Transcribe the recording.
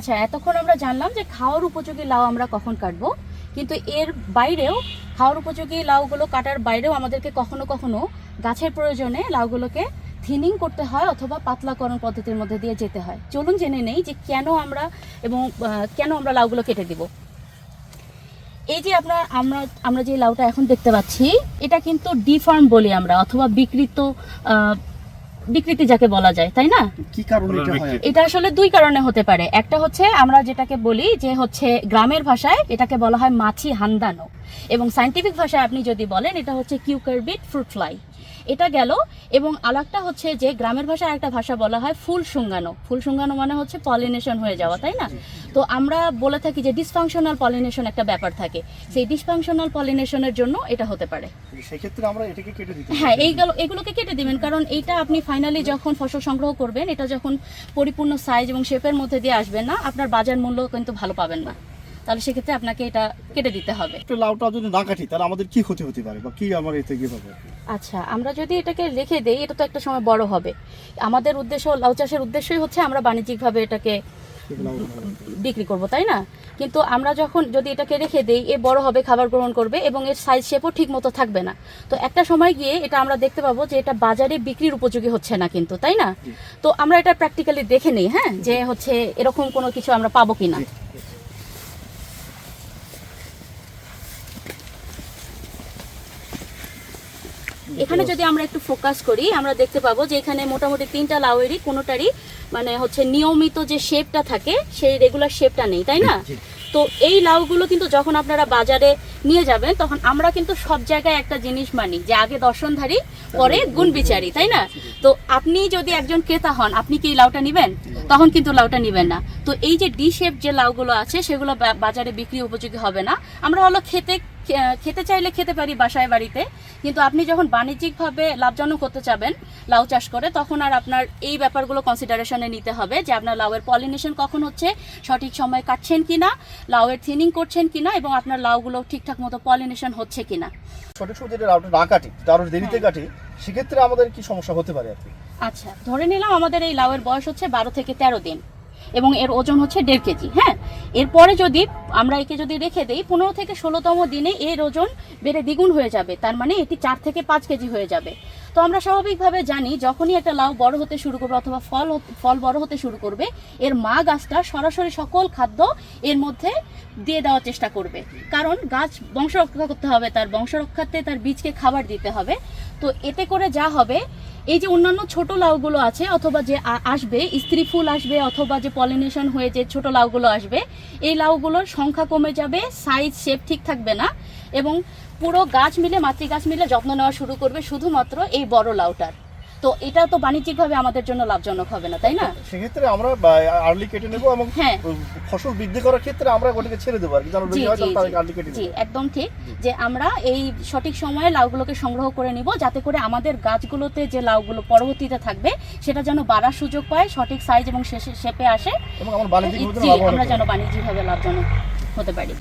আচ্ছা এতক্ষণ আমরা জানলাম যে খাওয়ার উপযোগী লাউ আমরা কখন কাটবো, কিন্তু এর বাইরেও খাওয়ার উপযোগী লাউগুলো কাটার বাইরেও আমাদেরকে কখনো কখনো গাছের প্রয়োজনে লাউগুলোকে থিনিং করতে হয় অথবা পাতলাকরণ পদ্ধতির মধ্যে দিয়ে যেতে হয়। চলুন জেনে নেই যে কেন আমরা এবং কেন আমরা লাউগুলো কেটে দিব। এই যে আপনার, আমরা আমরা যে লাউটা এখন দেখতে পাচ্ছি, এটা কিন্তু ডিফার্ম বলি আমরা, অথবা বিকৃত বিকৃতি যাকে বলা যায় তাই না? কি কারণে এটা হয়? এটা আসলে দুই কারণে হতে পারে। একটা হচ্ছে আমরা যেটাকে বলি যে হচ্ছে গ্রামের ভাষায় এটাকে বলা হয় মাছি হান্দানো। এবং সাইন্টিফিক ভাষায় আপনি যদি বলেন এটা হচ্ছে কিউকারবিট ফ্রুট ফ্লাই এটা গেল এবং আলাদা হচ্ছে যে গ্রামের ভাষায় একটা ভাষা বলা হয় ফুল শুঙ্গানো ফুল শুঙ্গানো মানে হচ্ছে পলিনেশন হয়ে যাওয়া তাই না? তো আমরা বলে থাকি যে ডিসফাংশনাল পলিনেশন একটা ব্যাপার থাকে। সেই ডিসফাংশনাল পলিনেশনের জন্য এটা হতে পারে। সেক্ষেত্রে আমরা এটাকে কেটে দিতে হ্যাঁ এইগুলো এগুলোকে কেটে দিবেন কারণ এইটা আপনি ফাইনালি যখন ফসল সংগ্রহ করবেন এটা যখন পরিপূর্ণ সাইজ এবং শেপের মধ্যে দিয়ে আসবে না আপনার বাজার মূল্য কিন্তু ভালো পাবেন না। তাহলে সেক্ষেত্রে আপনাকে এটা কেটে দিতে হবে। একটা লাউটা যদি না কাটি তাহলে আমাদের কি ক্ষতি হতে পারে? বা কি আমার এতে কি হবে? আচ্ছা আমরা যদি এটাকে রেখে দেই এটা তো একটা সময় বড় হবে। আমাদের উদ্দেশ্য লাউ চাষের উদ্দেশ্যই হচ্ছে আমরা বাণিজ্যিকভাবে এটাকে বিক্রি করব তাই না? কিন্তু আমরা যখন যদি এটাকে রেখে দেই এ বড় হবে খাবার গ্রহণ করবে এবং এর সাইজ শেপও ঠিক মতো থাকবে না। তো একটা সময় গিয়ে এটা আমরা দেখতে পাবো যে এটা বাজারে বিক্রির উপযোগী হচ্ছে না কিন্তু তাই না? তো আমরা এটা প্র্যাকটিক্যালি দেখে নিই হ্যাঁ? যে হচ্ছে এরকম কোনো কিছু আমরা পাবো কিনা। এখানে যদি আমরা একটু ফোকাস করি আমরা দেখতে পাবো যে এখানে মোটামুটি তিনটা লাউয়েরই কোনোটারই মানে হচ্ছে নিয়মিত যে শেপটা থাকে সেই রেগুলার শেপটা নেই তাই না? তো এই লাউগুলো কিন্তু যখন আপনারা বাজারে নিয়ে যাবেন তখন আমরা কিন্তু সব জায়গায় একটা জিনিস মানি যে আগে দর্শনধারী পরে গুণ বিচারি তাই না? তো আপনি যদি একজন ক্রেতা হন আপনি কি এই লাউটা নেবেন? তখন কিন্তু লাউটা নেবেন না। তো এই যে ডি শেপ যে লাউগুলো আছে সেগুলো বাজারে বিক্রি উপযোগী হবে না। আমরা হলো খেতে খেতে চাইলে খেতে পারি বাসায় বাড়িতে কিন্তু আপনি যখন বাণিজ্যিকভাবে লাভজনক হতে চাবেন লাউ চাষ করে তখন আর আপনার এই ব্যাপারগুলো কনসিডারেশনে নিতে হবে যে আপনার লাউয়ের পলিনেশন কখন হচ্ছে সঠিক সময় কাটছেন কি না লাউয়ের থিনিং করছেন কি না এবং আপনার লাউগুলো ঠিকঠাক মতো পলিনেশন হচ্ছে কিনা। সঠিক সময় যদি লাউটা না কাটি তার দেরিতে কাটি সেক্ষেত্রে আমাদের কি সমস্যা হতে পারে আচ্ছা ধরে নিলাম আমাদের এই লাউয়ের বয়স হচ্ছে বারো থেকে তেরো দিন। এবং এর ওজন হচ্ছে দেড় কেজি হ্যাঁ? এরপরে যদি আমরা একে যদি রেখে দেই, পনেরো থেকে ষোলোতম দিনে এর ওজন বেড়ে দ্বিগুণ হয়ে যাবে, তার মানে এটি চার থেকে পাঁচ কেজি হয়ে যাবে। তো আমরা স্বাভাবিকভাবে জানি যখনই একটা লাউ বড় হতে শুরু করবে অথবা ফল ফল বড় হতে শুরু করবে, এর মা গাছটা সরাসরি সকল খাদ্য এর মধ্যে দিয়ে দেওয়ার চেষ্টা করবে। কারণ গাছ বংশ রক্ষা করতে হবে, তার বংশ রক্ষার্থে তার বীজকে খাবার দিতে হবে। তো এতে করে যা হবে এই যে অন্যান্য ছোট লাউগুলো আছে অথবা যে আসবে, স্ত্রী ফুল আসবে অথবা যে পলিনেশন হয়ে যে ছোট লাউগুলো আসবে, এই লাউগুলোর সংখ্যা কমে যাবে সাইজ শেপ ঠিক থাকবে না এবং পুরো গাছ মিলে মাতৃ গাছ মিলে যত্ন নেওয়া শুরু করবে শুধুমাত্র এই বড় লাউটার। তো এটা তো বাণিজ্যিকভাবে আমাদের জন্য লাভজনক হবে না তাই না? সেক্ষেত্রে আমরা আর্লি কেটে নেব এবং হ্যাঁ। ফসল বৃদ্ধি করার ক্ষেত্রে আমরা ওটাকে ছেড়ে দেবো আর কি। যেন জি আর্লি কেটে একদম ঠিক যে আমরা এই সঠিক সময়ে লাউগুলোকে সংগ্রহ করে নিব যাতে করে আমাদের গাছগুলোতে যে লাউগুলো পরবর্তীতে থাকবে সেটা যেন বাড়ার সুযোগ পায় সঠিক সাইজ এবং শেপে আসে। এবং আমরা যেন বাণিজ্যিকভাবে লাভজনক হতে পারি।